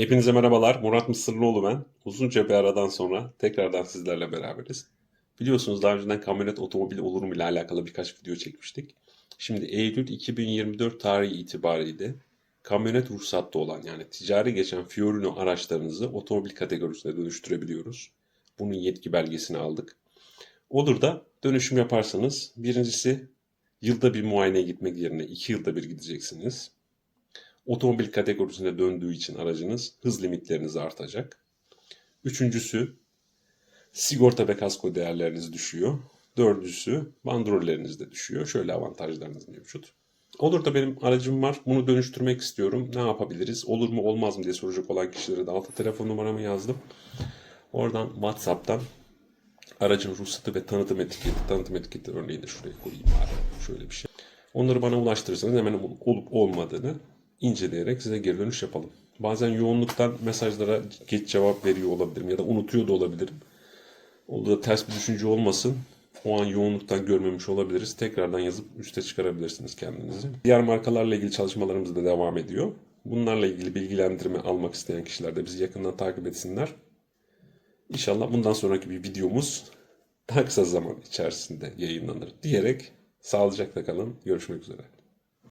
Hepinize merhabalar. Murat Mısırlıoğlu ben. Uzunca bir aradan sonra tekrardan sizlerle beraberiz. Biliyorsunuz daha önceden kamyonet otomobil olur mu ile alakalı birkaç video çekmiştik. Şimdi Eylül 2024 tarihi itibariyle kamyonet ruhsatlı olan yani ticari geçen Fiorino araçlarınızı otomobil kategorisine dönüştürebiliyoruz. Bunun yetki belgesini aldık. Olur da dönüşüm yaparsanız birincisi yılda bir muayeneye gitmek yerine iki yılda bir gideceksiniz. Otomobil kategorisine döndüğü için aracınız hız limitleriniz artacak. Üçüncüsü sigorta ve kasko değerleriniz düşüyor. Dördüncüsü bandrolleriniz de düşüyor. Şöyle avantajlarınız mevcut. Olur da benim aracım var. Bunu dönüştürmek istiyorum. Ne yapabiliriz? Olur mu olmaz mı diye soracak olan kişilere de altta telefon numaramı yazdım. Oradan WhatsApp'tan aracın ruhsatı ve tanıtım etiketi, tanıtım etiketi örneğini de şuraya koyayım bari. Şöyle bir şey. Onları bana ulaştırırsanız hemen olup olmadığını inceleyerek size geri dönüş yapalım. Bazen yoğunluktan mesajlara geç cevap veriyor olabilirim ya da unutuyor da olabilirim. Oldu da ters bir düşünce olmasın. O an yoğunluktan görmemiş olabiliriz. Tekrardan yazıp üste çıkarabilirsiniz kendinizi. Diğer markalarla ilgili çalışmalarımız da devam ediyor. Bunlarla ilgili bilgilendirme almak isteyen kişiler de bizi yakından takip etsinler. İnşallah bundan sonraki bir videomuz daha kısa zaman içerisinde yayınlanır diyerek sağlıcakla kalın. Görüşmek üzere.